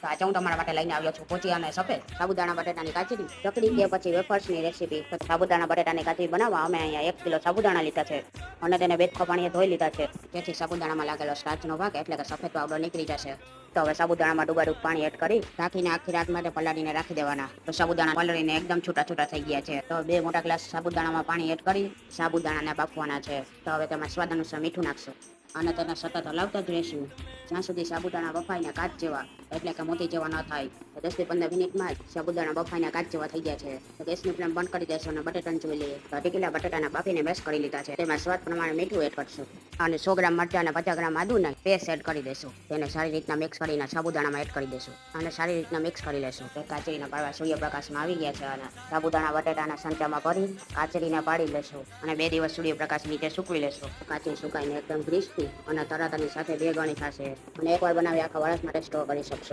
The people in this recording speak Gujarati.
તો આજે હું તમારા માટે લઈને આવ્યો છું પોચી અને સફેદ સાબુદાણા બટેટાની કાચરી ચકડી કે પછી વેફર્સની રેસીપી સાબુદાણા બટેટાની કાચરી બનાવવા અમે અહીંયા એક કિલો સાબુદાણા લીધા છે અને તેને બેફા પાણીએ ધોઈ લીધા છે. જેથી સાબુદાણામાં લાગેલો સ્ટાર્ચનો ભાગ એટલે કે સફેદ પાવડર નીકળી જશે. તો હવે સાબુદાણામાં ડુબાડું પાણી એડ કરી રાખીને આખી રાત માટે પલાળીને રાખી દેવાના. તો સાબુદાણા પલળીને એકદમ છૂટા છૂટા થઈ ગયા છે. તો બે મોટા ગ્લાસ સાબુદાણામાં પાણી એડ કરી સાબુદાણાને બાફવાના છે. તો હવે તેમાં સ્વાદ અનુસાર મીઠું નાખશું. અને તેને સતત હલાવતા જ રહેશું. જ્યાં સુધી સાબુદાણા બફાઈને કાચ જેવા, એટલે કે મોતી જેવા ન થાય, તો દસથી પંદર મિનિટમાં જ સાબુદાણા બફાઈને કાચ જેવા થઈ ગયા છે. તો ગેસની ફ્લેમ બંધ કરી દેશો અને બટેટાને જોઈ લઈએ. તો અઢી કિલા બટેટાના બાફીને મેશ કરી લીધા છે. તેમાં સ્વાદ પ્રમાણે મીઠું એડ કરશું. અને સો ગ્રામ મરચાં અને પચાસ ગ્રામ આદુને પેસ્ટ એડ કરી દેશું. તેને સારી રીતના મિક્સ કરીને સાબુદાણામાં એડ કરી દેશું. અને સારી રીતના મિક્સ કરી લેશું. તો કાચરીના પાડવા સૂર્યપ્રકાશમાં આવી ગયા છે અને સાબુદાણા, બટેટાના સંચામાં ભરી કાચરીને પાડી લેશું. અને બે દિવસ સૂર્યપ્રકાશ નીચે સૂકવી લેશું. કાચરી સુકાઈને એકદમ ક્રિસ્પી અને તરત સાથે બે ગણી થશે. અને એકવાર બનાવી આખા વર્ષ માટે સ્ટોર કરી શકશો.